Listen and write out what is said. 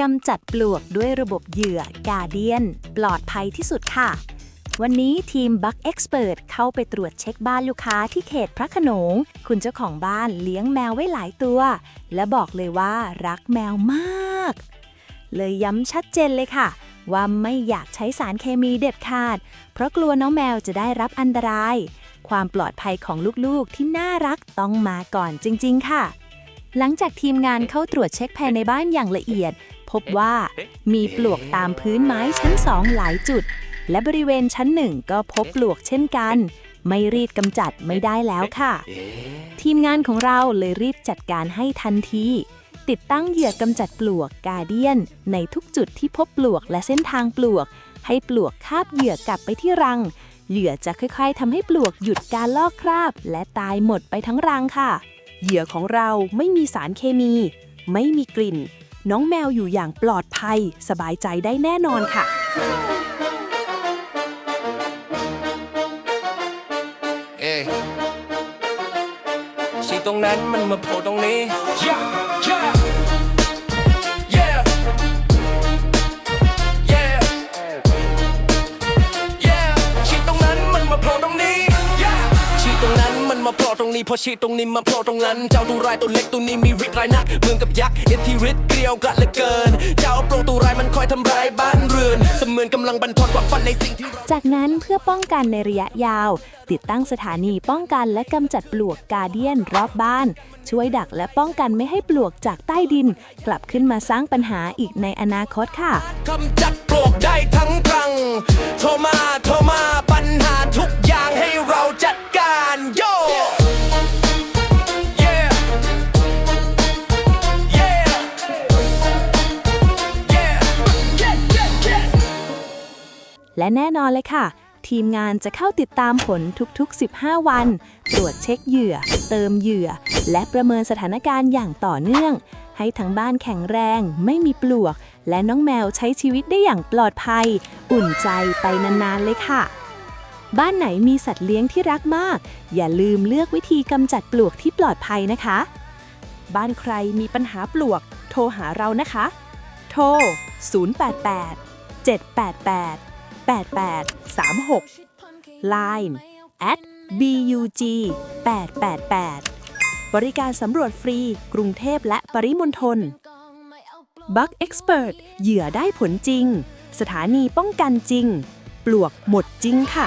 กำจัดปลวกด้วยระบบเหยื่อกาเดียน ปลอดภัยที่สุดค่ะ วันนี้ทีม Bug Expert เข้าไปตรวจเช็คบ้านลูกค้าที่เขตพระขนง คุณเจ้าของบ้านเลี้ยงแมวไว้หลายตัว และบอกเลยว่ารักแมวมาก เลยย้ำชัดเจนเลยค่ะ ว่าไม่อยากใช้สารเคมีเด็ดขาด เพราะกลัวน้องแมวจะได้รับอันตราย ความปลอดภัยของลูกๆที่น่ารักต้องมาก่อนจริง ๆ ค่ะหลังจากทีมงานเข้าตรวจเช็คภายในบ้านอย่างละเอียด พบว่ามีปลวกตามพื้นไม้ชั้นสองหลายจุด และบริเวณชั้นหนึ่งก็พบปลวกเช่นกัน ไม่รีดกำจัดไม่ได้แล้วค่ะ ทีมงานของเราเลยรีบจัดการให้ทันที ติดตั้งเหยื่อกำจัดปลวกกาเดียน ในทุกจุดที่พบปลวกและเส้นทางปลวก ให้ปลวกคาบเหยื่อกลับไปที่รัง เหยื่อจะค่อยๆทำให้ปลวกหยุดการลอกคราบ และตายหมดไปทั้งรังค่ะ เหยื่อของเราไม่มีสารเคมี ไม่มีกลิ่น น้องแมวอยู่อย่างปลอดภัย สบายใจได้แน่นอนค่ะ เอ้ยชีตรงนั้นมันมาโผล่ตรงนี้ yeah yeah นี้เพราะชีตรงนี้มาโผล่ตรงนั้น เจ้าตัวร้ายตัวเล็กตัวนี้มีฤทธิ์ร้ายนักเหมือนกับยักษ์อิทธิฤทธิ์เกลียวกรัดเหลือเกิน เจ้าโปรตัวร้ายมันคอยทำร้ายบ้านเรือน เสมือนกำลังบันทอนความฝันในสิ่งที่เราจากนั้นเพื่อป้องกันในระยะยาว ติดตั้งสถานีป้องกันและกำจัดปลวกกาเดียนรอบบ้าน ช่วยดักและป้องกันไม่ให้ปลวกจากใต้ดิน กลับขึ้นมาสร้างปัญหาอีกในอนาคตค่ะ กำจัดปลวกได้ทั้งครั้ง และแน่นอนเลยค่ะ ทีมงานจะเข้าติดตามผลทุกๆ 15 วัน ตรวจเช็คเหยื่อ เติมเหยื่อ และประเมินสถานการณ์อย่างต่อเนื่อง ให้ทั้งบ้านแข็งแรง ไม่มีปลวก และน้องแมวใช้ชีวิตได้อย่างปลอดภัย อุ่นใจไปนานๆเลยค่ะบ้านไหนมีสัตว์เลี้ยงที่รักมาก อย่าลืมเลือกวิธีกำจัดปลวกที่ปลอดภัยนะคะ บ้านใครมีปัญหาปลวก โทรหาเรานะคะ โทร 088 788 8836 Line at bug 888บริการสำรวจฟรี กรุงเทพและปริมณฑล Bug Expert เหยื่อได้ผลจริง สถานีป้องกันจริง ปลวกหมดจริงค่ะ